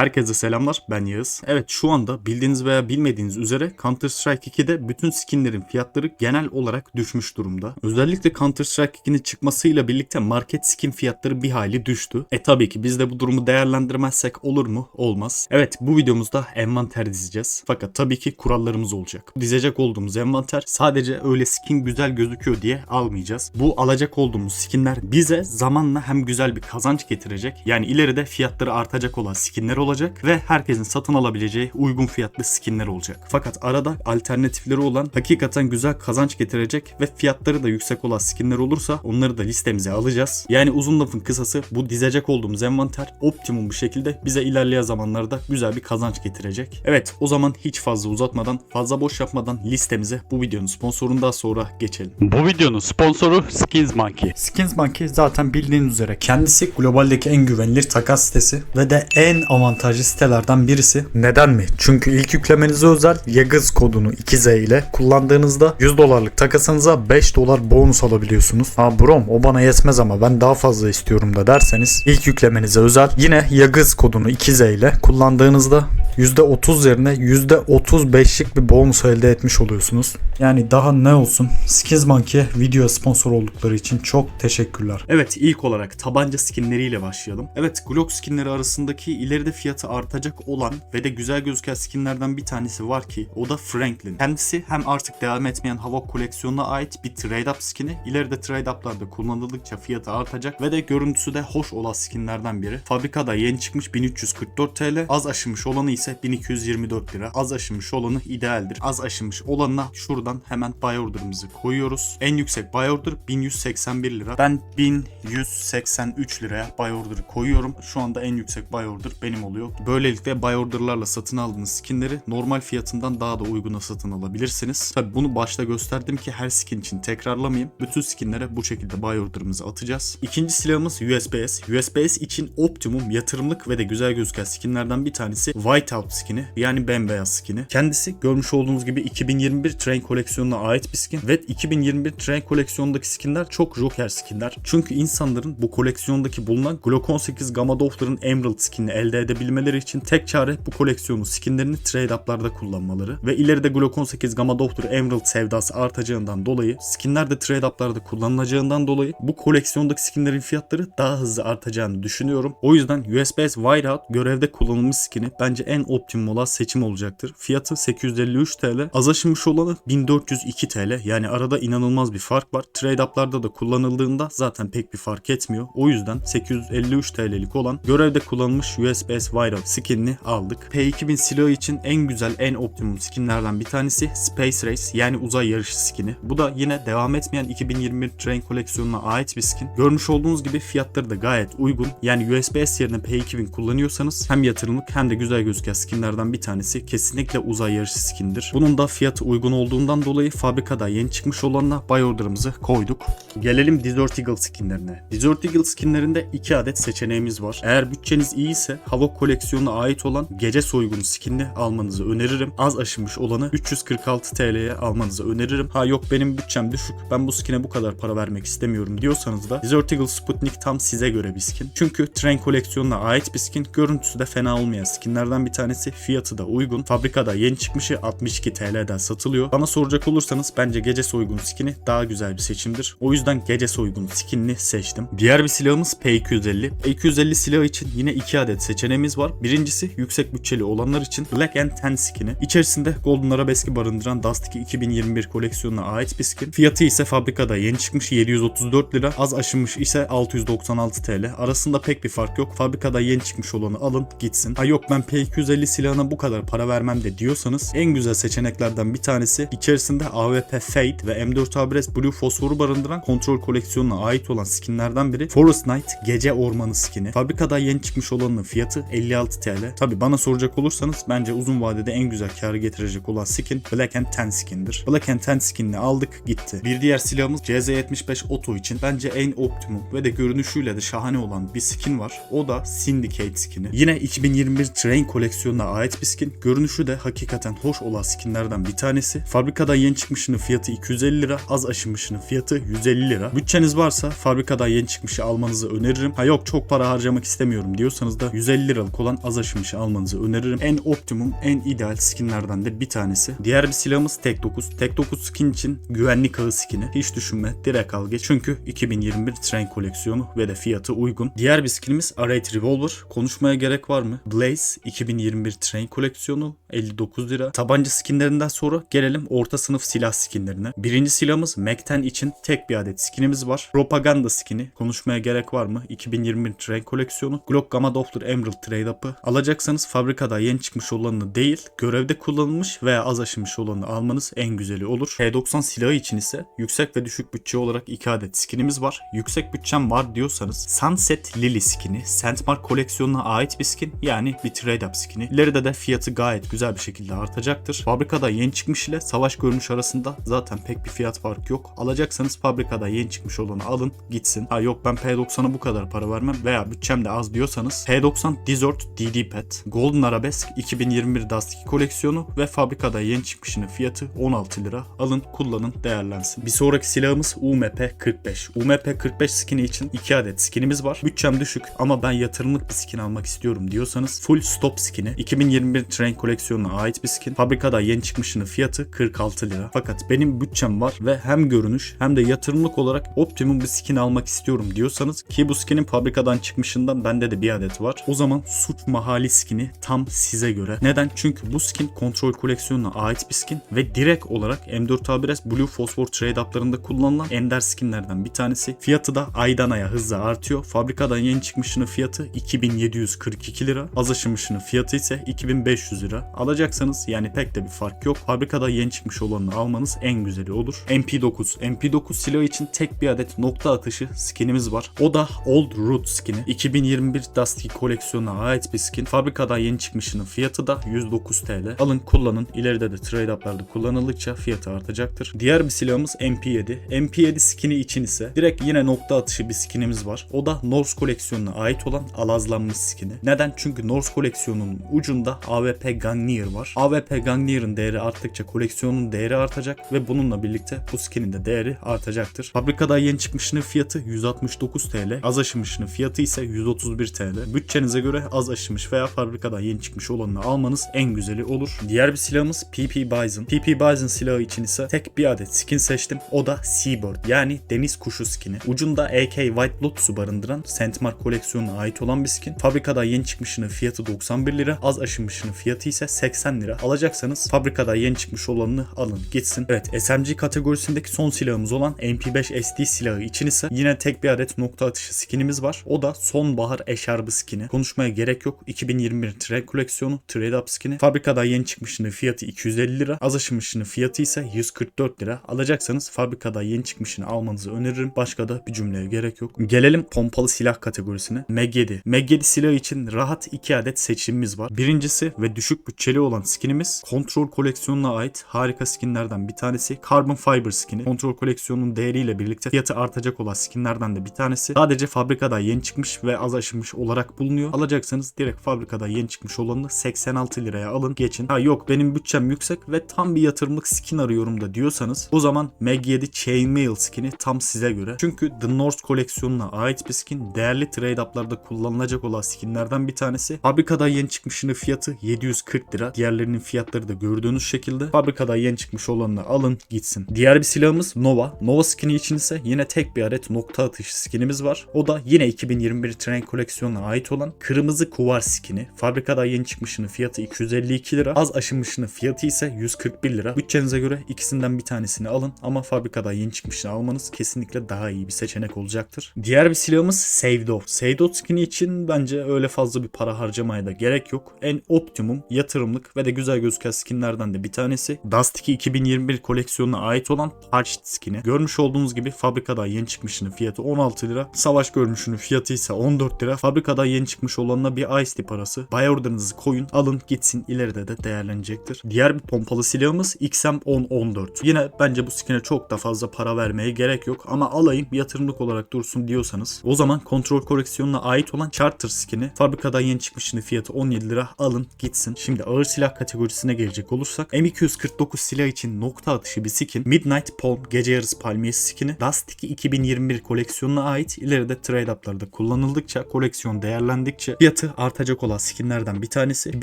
Herkese selamlar ben Yağız. Evet şu anda bildiğiniz veya bilmediğiniz üzere Counter Strike 2'de bütün skinlerin fiyatları genel olarak düşmüş durumda. Özellikle Counter Strike 2'nin çıkmasıyla birlikte market skin fiyatları bir hayli düştü. E tabii ki biz de bu durumu değerlendirmezsek olur mu? Olmaz. Evet bu videomuzda envanter dizeceğiz. Fakat tabii ki kurallarımız olacak. Dizecek olduğumuz envanter sadece öyle skin güzel gözüküyor diye almayacağız. Bu alacak olduğumuz skinler bize zamanla hem güzel bir kazanç getirecek. Yani ileride fiyatları artacak olan skinler olacak ve herkesin satın alabileceği uygun fiyatlı skinler olacak. Fakat arada alternatifleri olan hakikaten güzel kazanç getirecek ve fiyatları da yüksek olan skinler olursa onları da listemize alacağız. Yani uzun lafın kısası bu dizecek olduğumuz envanter optimum bir şekilde bize ilerleyen zamanlarda güzel bir kazanç getirecek. Evet o zaman hiç fazla uzatmadan fazla boş yapmadan listemize bu videonun sponsorundan sonra geçelim. Bu videonun sponsoru Skins Monkey. Skins Monkey zaten bildiğiniz üzere kendisi globaldeki en güvenilir takas sitesi ve de en avantajlı sitelerden birisi. Neden mi? Çünkü ilk yüklemenize özel Yagız kodunu 2Z ile kullandığınızda 100 dolarlık takasınıza 5 dolar bonus alabiliyorsunuz. Ha brom o bana yetmez ama ben daha fazla istiyorum da derseniz ilk yüklemenize özel yine Yagız kodunu 2Z ile kullandığınızda %30 yerine %35'lik bir bonus elde etmiş oluyorsunuz. Yani daha ne olsun Skins Monkey video sponsor oldukları için çok teşekkürler. Evet ilk olarak tabanca skinleriyle başlayalım. Evet Glock skinleri arasındaki ileride fiyatı artacak olan ve de güzel gözüken skinlerden bir tanesi var ki o da Franklin. Kendisi hem artık devam etmeyen hava koleksiyonuna ait bir trade up skini. İleride trade up'larda kullanıldıkça fiyatı artacak ve de görüntüsü de hoş olan skinlerden biri. Fabrikada yeni çıkmış 1344 TL. Az aşınmış olanı ise 1224 lira. Az aşınmış olanı idealdir. Az aşınmış olanına şuradan hemen buy order'ımızı koyuyoruz. En yüksek buy order 1181 lira. Ben 1183 liraya buy order'ı koyuyorum. Şu anda en yüksek buy order benim oluyor. Böylelikle buy order'larla satın aldığınız skinleri normal fiyatından daha da uyguna satın alabilirsiniz. Tabi bunu başta gösterdim ki her skin için tekrarlamayayım. Bütün skinlere bu şekilde buy order'ımızı atacağız. İkinci silahımız USBS. USBS için optimum yatırımlık ve de güzel gözüken skinlerden bir tanesi Whiteout skini yani bembeyaz skini. Kendisi görmüş olduğunuz gibi 2021 Train koleksiyonuna ait bir skin ve 2021 Train koleksiyonundaki skinler çok Joker skinler. Çünkü insanların bu koleksiyondaki bulunan Glock 18 Gamma Doppler'ın Emerald skinini elde edebilmeleri için tek çare bu koleksiyonun skinlerini trade up'larda kullanmaları ve ileride Glock 18 Gamma Doppler Emerald sevdası artacağından dolayı skinler de trade up'larda kullanılacağından dolayı bu koleksiyondaki skinlerin fiyatları daha hızlı artacağını düşünüyorum. O yüzden USBS Whiteout görevde kullanılmış skini bence en optimum olan seçim olacaktır. Fiyatı 853 TL. Az aşınmış olanı 1402 TL. Yani arada inanılmaz bir fark var. Trade up'larda da kullanıldığında zaten pek bir fark etmiyor. O yüzden 853 TL'lik olan görevde kullanılmış USBS Whiteout skinini aldık. P2000 silahı için en güzel, en optimum skinlerden bir tanesi Space Race yani uzay yarışı skini. Bu da yine devam etmeyen 2021 Train koleksiyonuna ait bir skin. Görmüş olduğunuz gibi fiyatları da gayet uygun. Yani USBS yerine P2000 kullanıyorsanız hem yatırımlık hem de güzel gözüken skinlerden bir tanesi kesinlikle uzay yarışı skindir. Bunun da fiyatı uygun olduğundan dolayı fabrikada yeni çıkmış olanla buy order'ımızı koyduk. Gelelim Desert Eagle skinlerine. Desert Eagle skinlerinde 2 adet seçeneğimiz var. Eğer bütçeniz iyi ise hava koleksiyonuna ait olan gece soygunu skinini almanızı öneririm. Az aşınmış olanı 346 TL'ye almanızı öneririm. Ha yok benim bütçem düşük ben bu skine bu kadar para vermek istemiyorum diyorsanız da Desert Eagle Sputnik tam size göre bir skin. Çünkü Train koleksiyonuna ait bir skin. Görüntüsü de fena olmayan skinlerden bir tanesi. Fiyatı da uygun. Fabrikada yeni çıkmışı 62 TL'den satılıyor. Bana soracak olursanız bence gece soygun skini daha güzel bir seçimdir. O yüzden gece soygun skinini seçtim. Diğer bir silahımız P250. P250 silahı için yine iki adet seçeneğimiz var. Birincisi yüksek bütçeli olanlar için Black and Tan skini. İçerisinde Golden Arabeski barındıran Dust 2 2021 koleksiyonuna ait bir skin. Fiyatı ise fabrikada yeni çıkmış 734 lira. Az aşınmış ise 696 TL. Arasında pek bir fark yok. Fabrikada yeni çıkmış olanı alın gitsin. Ha yok ben P250 silahına bu kadar para vermem de diyorsanız en güzel seçeneklerden bir tanesi içerisinde AWP Fade ve M4 ABRS Blue fosforu barındıran kontrol koleksiyonuna ait olan skinlerden biri Forest Night Gece Ormanı skini. Fabrikada yeni çıkmış olanın fiyatı 56 TL. Tabi bana soracak olursanız bence uzun vadede en güzel karı getirecek olan skin Black and Tan skindir. Black and Tan skinini aldık gitti. Bir diğer silahımız CZ75 Auto için bence en optimum ve de görünüşüyle de şahane olan bir skin var. O da Syndicate skini. Yine 2021 Train koleksiyonu koleksiyonuna ait bir skin. Görünüşü de hakikaten hoş olan skinlerden bir tanesi. Fabrikadan yeni çıkmışının fiyatı 250 lira. Az aşınmışının fiyatı 150 lira. Bütçeniz varsa fabrikadan yeni çıkmışı almanızı öneririm. Ha yok çok para harcamak istemiyorum diyorsanız da 150 liralık olan az aşınmışı almanızı öneririm. En optimum, en ideal skinlerden de bir tanesi. Diğer bir silahımız Tek 9. Tek 9 skin için güvenlik ağı skini. Hiç düşünme direkt al geç. Çünkü 2021 tren koleksiyonu ve de fiyatı uygun. Diğer bir skinimiz R8 Revolver. Konuşmaya gerek var mı? Blaze 2021 tren koleksiyonu 59 lira. Tabanca skinlerinden sonra gelelim orta sınıf silah skinlerine. Birinci silahımız Mac-10 için tek bir adet skinimiz var. Propaganda skini. Konuşmaya gerek var mı? 2021 tren koleksiyonu. Glock Gamma Doppler Emerald Trade Up'ı. Alacaksanız fabrikada yeni çıkmış olanını değil, görevde kullanılmış veya az aşınmış olanı almanız en güzeli olur. P90 silahı için ise yüksek ve düşük bütçe olarak iki adet skinimiz var. Yüksek bütçem var diyorsanız Sunset Lily skini, Sandmark koleksiyonuna ait bir skin yani bir trade up skini. İleride de fiyatı gayet güzel bir şekilde artacaktır. Fabrikada yeni çıkmış ile savaş görmüş arasında zaten pek bir fiyat farkı yok. Alacaksanız fabrikada yeni çıkmış olanı alın gitsin. Ha yok ben P90'a bu kadar para vermem veya bütçem de az diyorsanız P90 Desert DD Pet, Golden Arabesque 2021 Dust 2 koleksiyonu ve fabrikada yeni çıkmışının fiyatı 16 lira. Alın kullanın değerlensin. Bir sonraki silahımız UMP 45. UMP 45 skini için 2 adet skinimiz var. Bütçem düşük ama ben yatırımlık bir skin almak istiyorum diyorsanız Full Stop skini 2021 Train koleksiyonuna ait bir skin. Fabrikada yeni çıkmışının fiyatı 46 lira. Fakat benim bütçem var ve hem görünüş hem de yatırımlık olarak optimum bir skin almak istiyorum diyorsanız ki bu skinin fabrikadan çıkmışından bende de bir adet var. O zaman Suç Mahali skini tam size göre. Neden? Çünkü bu skin kontrol koleksiyonuna ait bir skin ve direkt olarak M4A1S Blue Phosphor trade up'larında kullanılan ender skinlerden bir tanesi. Fiyatı da aydan aya hızla artıyor. Fabrikadan yeni çıkmışının fiyatı 2742 lira. Az aşınmışının fiyatı ise 2500 lira. Alacaksanız yani pek de bir fark yok. Fabrikada yeni çıkmış olanını almanız en güzeli olur. MP9. MP9 silahı için tek bir adet nokta atışı skinimiz var. O da Old Root skini. 2021 Dusty koleksiyonuna ait bir skin. Fabrikadan yeni çıkmışının fiyatı da 109 TL. Alın kullanın. İleride de trade up'larda kullanıldıkça fiyatı artacaktır. Diğer bir silahımız MP7. MP7 skini için ise direkt yine nokta atışı bir skinimiz var. O da Norse koleksiyonuna ait olan alazlanmış skini. Neden? Çünkü Norse koleksiyonunun ucunda AWP Gungnir var. AWP Gungnir'in değeri arttıkça koleksiyonun değeri artacak ve bununla birlikte bu skinin de değeri artacaktır. Fabrikada yeni çıkmışının fiyatı 169 TL. Az aşınmışının fiyatı ise 131 TL. Bütçenize göre az aşınmış veya fabrikadan yeni çıkmış olanını almanız en güzeli olur. Diğer bir silahımız PP Bison. PP Bison silahı için ise tek bir adet skin seçtim. O da Seabird yani deniz kuşu skini. Ucunda AK White Lotus'u barındıran Sandmark koleksiyonuna ait olan bir skin. Fabrikada yeni çıkmışının fiyatı 91 lira. Az aşınmışının fiyatı ise 80 lira. Alacaksanız fabrikada yeni çıkmış olanını alın gitsin. Evet SMG kategorisindeki son silahımız olan MP5 SD silahı için ise yine tek bir adet nokta atışı skinimiz var. O da sonbahar eşarbı skini. Konuşmaya gerek yok. 2021 trade koleksiyonu trade up skini. Fabrikada yeni çıkmışının fiyatı 250 lira. Az aşınmışının fiyatı ise 144 lira. Alacaksanız fabrikada yeni çıkmışını almanızı öneririm. Başka da bir cümleye gerek yok. Gelelim pompalı silah kategorisine. MG7. MG7 silahı için rahat 2 adet seçimimiz var. Birincisi ve düşük bütçeli olan skinimiz kontrol koleksiyonuna ait harika skinlerden bir tanesi. Carbon Fiber skini. Kontrol koleksiyonunun değeriyle birlikte fiyatı artacak olan skinlerden de bir tanesi. Sadece fabrikada yeni çıkmış ve az aşınmış olarak bulunuyor. Alacaksanız direkt fabrikada yeni çıkmış olanını 86 liraya alın geçin. Ha yok benim bütçem yüksek ve tam bir yatırımlık skin arıyorum da diyorsanız o zaman MG7 Chainmail skini tam size göre. Çünkü The North koleksiyonuna ait bir skin. Değerli trade up'larda kullanılacak olan skinlerden bir tanesi. Fabrikada yeni çıkmışının fiyatı 740 lira. Diğerlerinin fiyatları da gördüğünüz şekilde. Fabrikada yeni çıkmış olanını alın gitsin. Diğer bir silahımız Nova. Nova skini için ise yine tek bir adet nokta atışı skinimiz var. O da yine 2021 Train koleksiyonuna ait olan kırmızı kuvar skini. Fabrikada yeni çıkmışının fiyatı 252 lira. Az aşınmışının fiyatı ise 141 lira. Bütçenize göre ikisinden bir tanesini alın ama fabrikada yeni çıkmışını almanız kesinlikle daha iyi bir seçenek olacaktır. Diğer bir silahımız. Saved Off skini için bence öyle fazla bir para harcamaya da gerek yok. En optimum yatırım yatırımlık ve de güzel gözüken skinlerden de bir tanesi. Dust 2 2021 koleksiyonuna ait olan Parched skini. Görmüş olduğunuz gibi fabrikadan yeni çıkmışının fiyatı 16 lira. Savaş görmüşünün fiyatı ise 14 lira. Fabrikadan yeni çıkmış olanına bir Ice parası. Buy order'ınızı koyun alın gitsin ileride de değerlenecektir. Diğer bir pompalı silahımız XM1014. Yine bence bu skine çok da fazla para vermeye gerek yok ama alayım yatırımlık olarak dursun diyorsanız o zaman kontrol koleksiyonuna ait olan Charter skini fabrikadan yeni çıkmışının fiyatı 17 lira alın gitsin. Şimdi ağır silah kategorisine gelecek olursak M249 silah için nokta atışı bir skin Midnight Palm gece yarısı palmiyesi skini Dust 2 2021 koleksiyonuna ait ileride trade up'larda kullanıldıkça koleksiyon değerlendikçe fiyatı artacak olan skinlerden bir tanesi.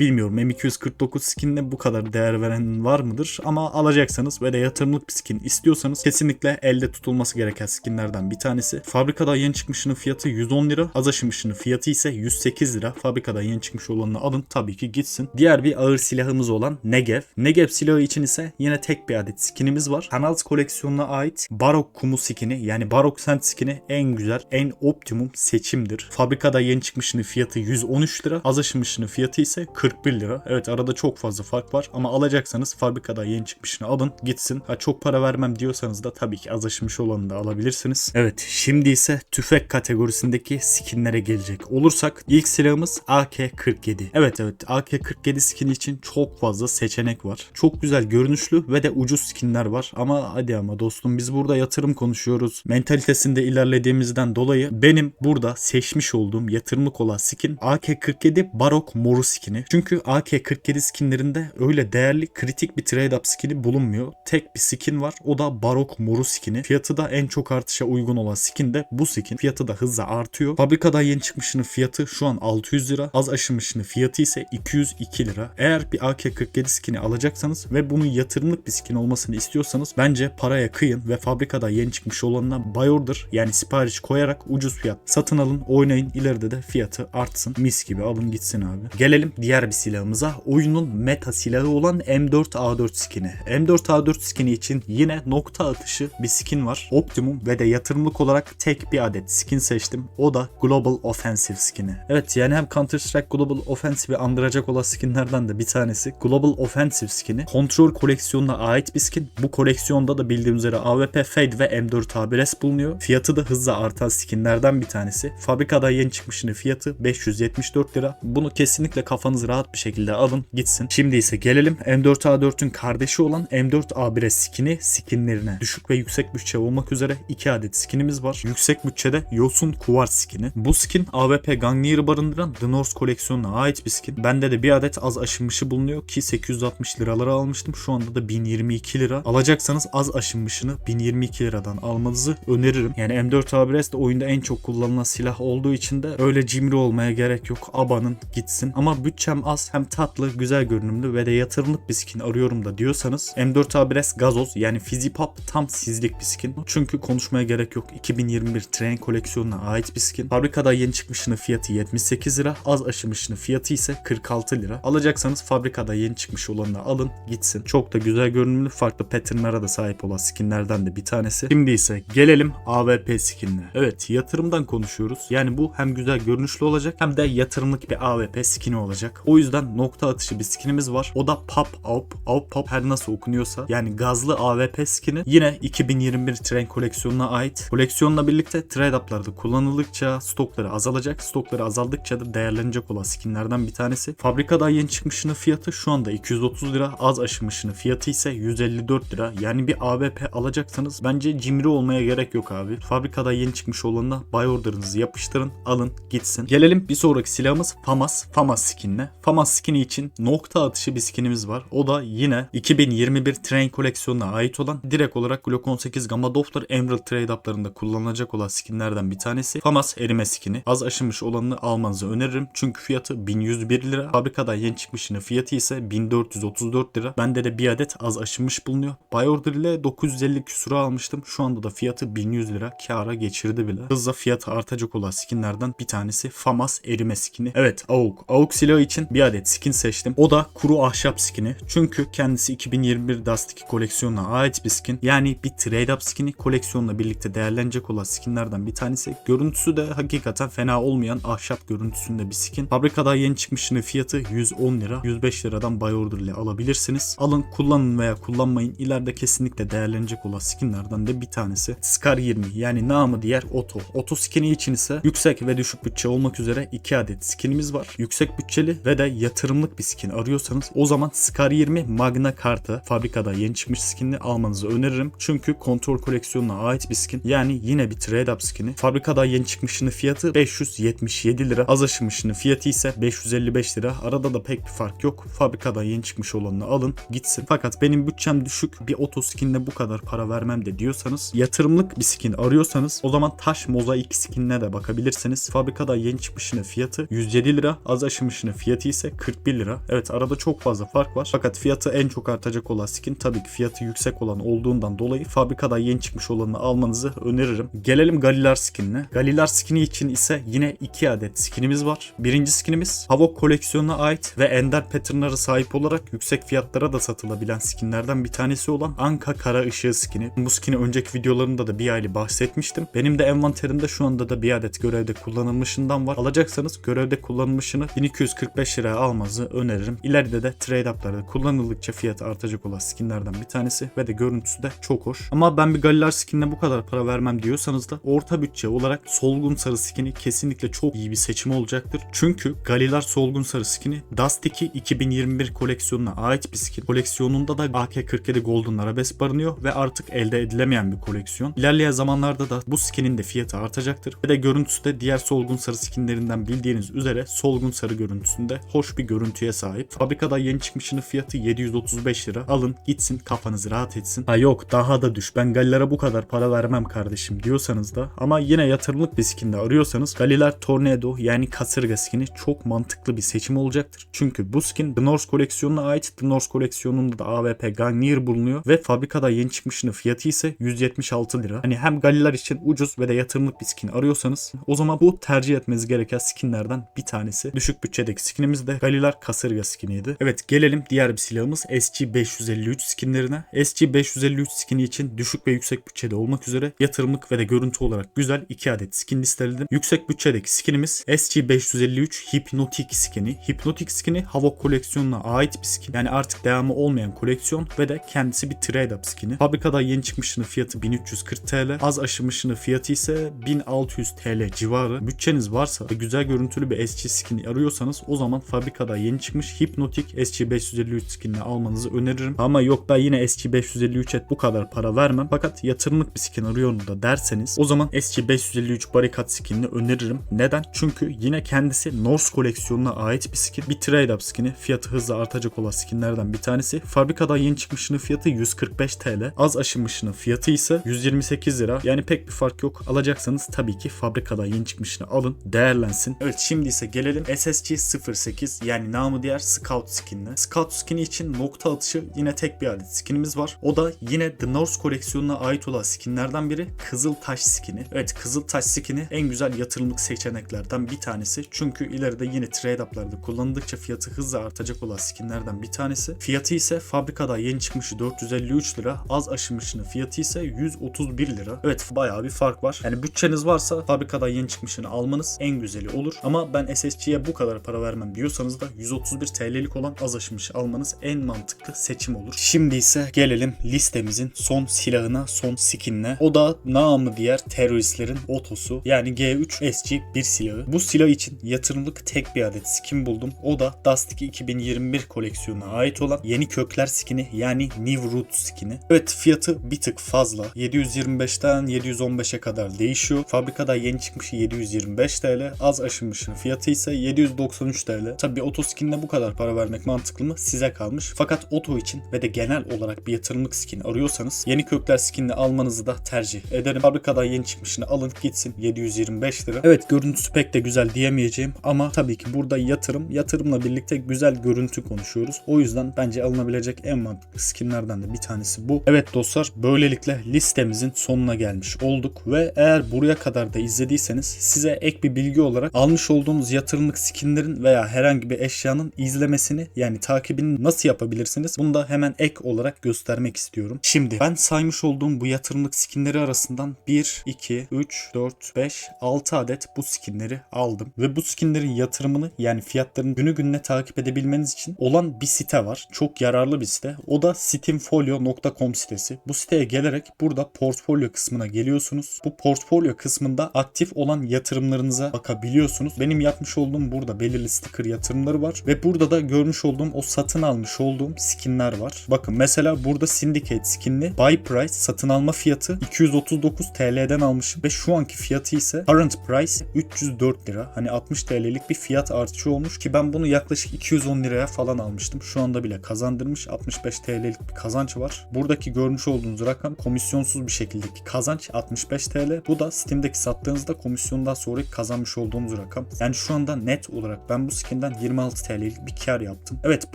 Bilmiyorum M249 skinine bu kadar değer veren var mıdır ama alacaksanız ve de yatırımlık bir skin istiyorsanız kesinlikle elde tutulması gereken skinlerden bir tanesi. Fabrikada yeni çıkmışının fiyatı 110 lira. Az aşımışının fiyatı ise 108 lira. Fabrikada yeni çıkmış olanını alın tabii ki gitsin. Diğer bir ağır silahımız olan Negev. Negev silahı için ise yine tek bir adet skinimiz var. Kanals koleksiyonuna ait Barok kumu skini yani Barok Sand skini en güzel, en optimum seçimdir. Fabrikada yeni çıkmışının fiyatı 113 lira. Az aşımışının fiyatı ise 41 lira. Evet arada çok fazla fark var ama alacaksanız fabrikada yeni çıkmışını alın gitsin. Ha çok para vermem diyorsanız da tabii ki az aşımış olanı da alabilirsiniz. Evet şimdi ise tüfek kategorisindeki skinlere gelecek olursak ilk silahımız AK-47. Evet evet AK-47 skin için çok fazla seçenek var. Çok güzel görünüşlü ve de ucuz skinler var ama hadi ama dostum biz burada yatırım konuşuyoruz. Mentalitesinde ilerlediğimizden dolayı benim burada seçmiş olduğum yatırımlık olan skin AK-47 Barok Moru skini. Çünkü AK-47 skinlerinde öyle değerli kritik bir trade up skini bulunmuyor. Tek bir skin var o da Barok Moru skini. Fiyatı da en çok artışa uygun olan skin de bu skin. Fiyatı da hızla artıyor. Fabrikada yeni çıkmışının fiyatı şu an 600 lira. Az aşımışının fiyatı ise 202 lira. Eğer bir AK-47 skini alacaksanız ve bunun yatırımlık bir skin olmasını istiyorsanız bence paraya kıyın ve fabrikada yeni çıkmış olanına buy order yani sipariş koyarak ucuz fiyat satın alın oynayın ileride de fiyatı artsın. Mis gibi alın gitsin abi. Gelelim diğer bir silahımıza. Oyunun meta silahı olan M4A4 skini. M4A4 skini için yine nokta atışı bir skin var. Optimum ve de yatırımlık olarak tek bir adet skin seçtim. O da Global Offensive skini. Evet yani hem Counter Strike Global Offensive'i andıracak olan skinlerden de bir tanesi. Global Offensive skini. Kontrol koleksiyonuna ait bir skin. Bu koleksiyonda da bildiğim üzere AWP Fade ve M4A1S bulunuyor. Fiyatı da hızla artan skinlerden bir tanesi. Fabrikada yeni çıkmışının fiyatı 574 lira. Bunu kesinlikle kafanız rahat bir şekilde alın gitsin. Şimdi ise gelelim M4A4'ün kardeşi olan M4A1S skini skinlerine. Düşük ve yüksek bütçe olmak üzere 2 adet skinimiz var. Yüksek bütçede Yosun Kuvar skini. Bu skin AWP Gangnir'i barındıran The North koleksiyonuna ait bir skin. Bende de bir adet az aşınmışı bulunuyor ki 860 liralara almıştım. Şu anda da 1022 lira. Alacaksanız az aşınmışını 1022 liradan almanızı öneririm. Yani M4A1S de oyunda en çok kullanılan silah olduğu için de öyle cimri olmaya gerek yok. Abanın gitsin. Ama bütçem az hem tatlı, güzel görünümlü ve de yatırımlık bir skin arıyorum da diyorsanız M4A1S Gazoz yani Fizipop tam sizlik bir skin. Çünkü konuşmaya gerek yok. 2021 tren koleksiyonuna ait bir skin. Fabrikada yeni çıkmışının fiyatı 78 lira. Az aşımışının fiyatı ise 46 lira. Alacaksanız fabrikada yeni çıkmış olanını alın gitsin. Çok da güzel görünümlü farklı patternlara da sahip olan skinlerden de bir tanesi. Şimdi ise gelelim AWP skinine. Evet yatırımdan konuşuyoruz. Yani bu hem güzel görünüşlü olacak hem de yatırımlık bir AWP skini olacak. O yüzden nokta atışı bir skinimiz var. O da Pop Up. Up Pop her nasıl okunuyorsa. Yani gazlı AWP skini. Yine 2021 tren koleksiyonuna ait. Koleksiyonla birlikte trade up'larda kullanıldıkça stokları azalacak. Stokları azaldıkça da değerlenecek olan skinlerden bir tanesi. Fabrikada yeni çıkmışının fiyatı şu anda 230 lira. Az aşımışının fiyatı ise 154 lira. Yani bir AWP alacaksanız bence cimri olmaya gerek yok abi. Fabrikada yeni çıkmış olanına buy order'ınızı yapıştırın, alın, gitsin. Gelelim bir sonraki silahımız FAMAS. FAMAS skinine. FAMAS skini için nokta atışı bir skinimiz var. O da yine 2021 Train koleksiyonuna ait olan direkt olarak Glock 18 Gamma Doppler Emerald trade up'larında kullanılacak olan skinlerden bir tanesi. FAMAS erime skini. Az aşınmış olanını almanızı öneririm. Çünkü fiyatı 1101 lira. Fabrikadan yeni çıkmışının fiyatı ise 1434 lira. Bende de bir adet az aşınmış bulunuyor. Buy order ile 950 küsura almıştım. Şu anda da fiyatı 1100 lira. Kâra geçirdi bile. Hızla fiyatı artacak olan skinlerden bir tanesi FAMAS erime skini. Evet AUK. AUK silahı için bir adet skin seçtim. O da kuru ahşap skini. Çünkü kendisi 2021 Dust 2 koleksiyonuna ait bir skin. Yani bir trade up skini koleksiyonla birlikte değerlenecek olan skinlerden bir tanesi. Görüntüsü de hakikaten fena olmayan ahşap görüntüsünde bir skin. Fabrikada yeni çıkmışının fiyatı 110 lira. Lira. 105 liradan buy ile alabilirsiniz. Alın kullanın veya kullanmayın. İleride kesinlikle değerlenecek olan skinlerden de bir tanesi. Scar 20 yani namı diğer Oto. Oto skini için ise yüksek ve düşük bütçe olmak üzere 2 adet skinimiz var. Yüksek bütçeli ve de yatırımlık bir skin arıyorsanız o zaman Scar 20 Magna Carta fabrikada yeni çıkmış skinini almanızı öneririm. Çünkü kontrol koleksiyonuna ait bir skin. Yani yine bir trade up skini. Fabrikada yeni çıkmışının fiyatı 577 lira. Az aşımışının fiyatı ise 555 lira. Arada da pek bir fark yok. Fabrikada yeni çıkmış olanını alın gitsin. Fakat benim bütçem düşük. Bir oto skinle bu kadar para vermem de diyorsanız yatırımlık bir skin arıyorsanız o zaman taş mozaik skinine de bakabilirsiniz. Fabrikada yeni çıkmışının fiyatı 107 lira. Az aşımışının fiyatı ise 41 lira. Evet arada çok fazla fark var. Fakat fiyatı en çok artacak olan skin tabii ki fiyatı yüksek olan olduğundan dolayı fabrikada yeni çıkmış olanı almanızı öneririm. Gelelim Galilar skinine. Galilar skini için ise yine 2 adet skinimiz var. Birinci skinimiz Havok koleksiyonuna ait ve ender patternlara sahip olarak yüksek fiyatlara da satılabilen skinlerden bir tanesi olan Anka Kara Işığı skini. Bu skini önceki videolarımda da bir aylı bahsetmiştim. Benim de envanterimde şu anda da bir adet görevde kullanılmışından var. Alacaksanız görevde kullanılmışını 1245 liraya almanızı öneririm. İleride de trade up'larda kullanıldıkça fiyatı artacak olan skinlerden bir tanesi ve de görüntüsü de çok hoş. Ama ben bir Gallilar skinine bu kadar para vermem diyorsanız da orta bütçe olarak solgun sarı skini kesinlikle çok iyi bir seçim olacaktır. Çünkü Gallilar solgun sarı skini Dust 2 2021 koleksiyonuna ait bir skin. Koleksiyonunda da AK-47 Golden Arabesk barınıyor ve artık elde edilemeyen bir koleksiyon. İlerleyen zamanlarda da bu skinin de fiyatı artacaktır. Ve de görüntüsü de diğer solgun sarı skinlerinden bildiğiniz üzere solgun sarı görüntüsünde hoş bir görüntüye sahip. Fabrikada yeni çıkmışının fiyatı 735 lira. Alın gitsin kafanız rahat etsin. Ha yok daha da düş ben Galilere bu kadar para vermem kardeşim diyorsanız da ama yine yatırımlık bir skinde arıyorsanız Galiler Tornado yani kasırga skini çok mantıklı bir seçim olacaktır. Çünkü bu skin The North koleksiyonuna ait. The North koleksiyonunda da AWP Gungnir bulunuyor ve fabrikada yeni çıkmışının fiyatı ise 176 lira. Hani hem Galiler için ucuz ve de yatırımlık bir skin arıyorsanız o zaman bu tercih etmeniz gereken skinlerden bir tanesi. Düşük bütçedeki skinimiz de Galiler kasırga skiniydi. Evet gelelim diğer bir silahımız SG553 skinlerine. SG553 skini için düşük ve yüksek bütçede olmak üzere yatırımlık ve de görüntü olarak güzel 2 adet skin listeledim. Yüksek bütçedeki skinimiz SG553 Hypnotic skini. Hypnotic skini Havok koleksiyonuna ait bir skin. Yani artık devamı olmayan koleksiyon ve de kendisi bir trade up skini. Fabrikada yeni çıkmışının fiyatı 1340 TL. Az aşımışının fiyatı ise 1600 TL civarı. Bütçeniz varsa ve güzel görüntülü bir SG skini arıyorsanız o zaman fabrikada yeni çıkmış Hypnotic SG553 skinini almanızı öneririm. Ama yok ben yine SG553'e bu kadar para vermem. Fakat yatırımlık bir skin arıyorum da derseniz o zaman SG553 barikat skinini öneririm. Neden? Çünkü yine kendisi Norse koleksiyonuna ait bir skin. Bir trade up skini. Fiyatı hızla artacak olan skinlerden bir tanesi. Fabrikada yeni çıkmışının fiyatı 145 TL. Az aşınmışının fiyatı ise 128 lira. Yani pek bir fark yok. Alacaksanız tabii ki fabrikada yeni çıkmışını alın. Değerlensin. Evet şimdi ise gelelim SSG 08 yani namı diğer Scout skinine. Scout skini için nokta atışı yine tek bir adet skinimiz var. O da yine The Norse koleksiyonuna ait olan skinlerden biri Kızıl Taş skini. Evet Kızıl Taş skini en güzel yatırımlık seçeneklerden bir tanesi. Çünkü ileride yine trade up'larda kullanıldıkça fiyatı hızla artacak olan skinlerden bir tanesi. Fiyatı ise fabrikada yeni çıkmışı 453 lira. Az aşınmışının fiyatı ise 131 lira. Evet bayağı bir fark var. Yani bütçeniz varsa fabrikada yeni çıkmışını almanız en güzeli olur. Ama ben SSG'ye bu kadar para vermem diyorsanız da 131 TL'lik olan az aşınmış almanız en mantıklı seçim olur. Şimdi ise gelelim listemizin son silahına, son skinine. O da namı diğer teröristlerin otosu yani G3 SG bir silahı. Bu silah için yatırımlık tek bir adet skin buldum. O da Dust 2 2021 koleksiyonuna ait olan yeni kökler skini yani New Root skini. Evet fiyatı bir tık fazla. 725'ten 715'e kadar değişiyor. Fabrikada yeni çıkmışı 725 TL. Az aşınmışın fiyatı ise 793 TL. Tabi oto skinine bu kadar para vermek mantıklı mı? Size kalmış. Fakat oto için ve de genel olarak bir yatırımlık skin arıyorsanız yeni kökler skinini almanızı da tercih ederim. Fabrikada yeni çıkmışını alın gitsin 725 lira. Evet görüntüsü pek de güzel diyemeyeceğim ama tabii ki burada yatırım. Yatırımla birlikte güzel görüntü konuşuyoruz. O yüzden bence alınabilecek en mantıklı skinlerden de bir tanesi bu. Evet dostlar böylelikle listemizin sonuna gelmiş olduk ve eğer buraya kadar da izlediyseniz size ek bir bilgi olarak almış olduğunuz yatırımlık skinlerin veya herhangi bir eşyanın izlemesini yani takibini nasıl yapabilirsiniz? Bunu da hemen ek olarak göstermek istiyorum. Şimdi ben saymış olduğum bu yatırımlık skinleri arasından 1, 2, 3, 4, 5, 6 adet bu skinleri aldım. Ve bu skinlerin yatırımını yani fiyatlarını günü gününe takip takip edebilmeniz için olan bir site var. Çok yararlı bir site. O da steamfolio.com sitesi. Bu siteye gelerek burada portfolyo kısmına geliyorsunuz. Bu portfolyo kısmında aktif olan yatırımlarınıza bakabiliyorsunuz. Benim yapmış olduğum burada belirli sticker yatırımları var ve burada da görmüş olduğum o satın almış olduğum skinler var. Bakın mesela burada Syndicate skinli buy price satın alma fiyatı 239 TL'den almışım ve şu anki fiyatı ise current price 304 lira. Hani 60 TL'lik bir fiyat artışı olmuş ki ben bunu yaklaşık 210 liraya falan almıştım. Şu anda bile kazandırmış 65 TL'lik bir kazanç var. Buradaki görmüş olduğunuz rakam komisyonsuz bir şekildeki kazanç 65 TL. Bu da Steam'deki sattığınızda komisyondan sonra kazanmış olduğunuz rakam. Yani şu anda net olarak ben bu skinden 26 TL'lik bir kar yaptım. Evet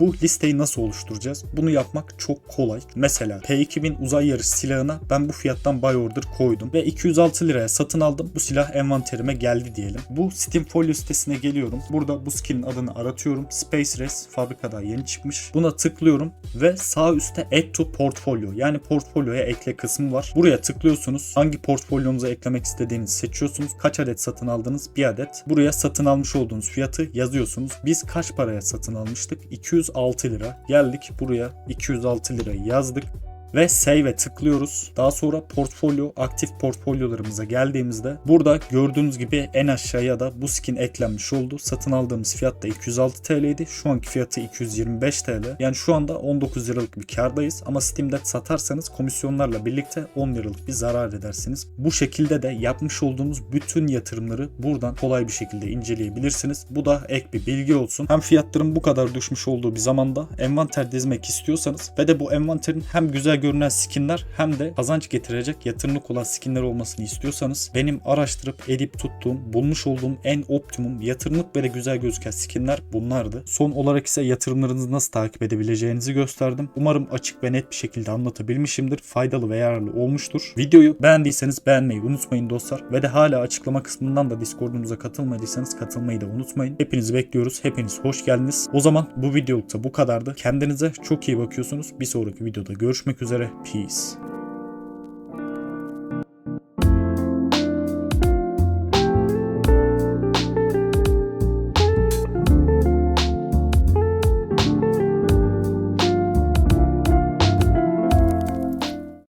bu listeyi nasıl oluşturacağız? Bunu yapmak çok kolay. Mesela P2000 uzay yarış silahına ben bu fiyattan buy order koydum ve 206 liraya satın aldım. Bu silah envanterime geldi diyelim. Bu Steam Folio sitesine geliyorum. Burada bu skinin adını aratıyorum. Space Race fabrikada yeni çıkmış. Buna tıklıyorum ve sağ üstte Add to Portfolio yani portfolyoya ekle kısmı var. Buraya tıklıyorsunuz. Hangi portfolyonuza eklemek istediğinizi seçiyorsunuz. Kaç adet satın aldınız? Bir adet. Buraya satın almış olduğunuz fiyatı yazıyorsunuz. Biz kaç paraya satın almıştık? 206 lira. Geldik buraya 206 lirayı yazdık ve save'e tıklıyoruz. Daha sonra portfolyo, aktif portfolyolarımıza geldiğimizde burada gördüğünüz gibi en aşağıya da bu skin eklenmiş oldu. Satın aldığımız fiyat da 206 TL'ydi. Şu anki fiyatı 225 TL. Yani şu anda 19 liralık bir kardayız ama Steam'de satarsanız komisyonlarla birlikte 10 liralık bir zarar edersiniz. Bu şekilde de yapmış olduğunuz bütün yatırımları buradan kolay bir şekilde inceleyebilirsiniz. Bu da ek bir bilgi olsun. Hem fiyatların bu kadar düşmüş olduğu bir zamanda envanter dizmek istiyorsanız ve de bu envanterin hem güzel görünen skinler hem de kazanç getirecek yatırımlık olan skinler olmasını istiyorsanız benim araştırıp edip tuttuğum, bulmuş olduğum en optimum yatırımlık de güzel gözüken skinler bunlardı. Son olarak ise yatırımlarınızı nasıl takip edebileceğinizi gösterdim. Umarım açık ve net bir şekilde anlatabilmişimdir. Faydalı ve yararlı olmuştur. Videoyu beğendiyseniz beğenmeyi unutmayın dostlar. Ve de hala açıklama kısmından da Discord'umuza katılmadıysanız katılmayı da unutmayın. Hepinizi bekliyoruz. Hepiniz hoş geldiniz. O zaman bu videolukta bu kadardı. Kendinize çok iyi bakıyorsunuz. Bir sonraki videoda görüşmek üzere. Peace.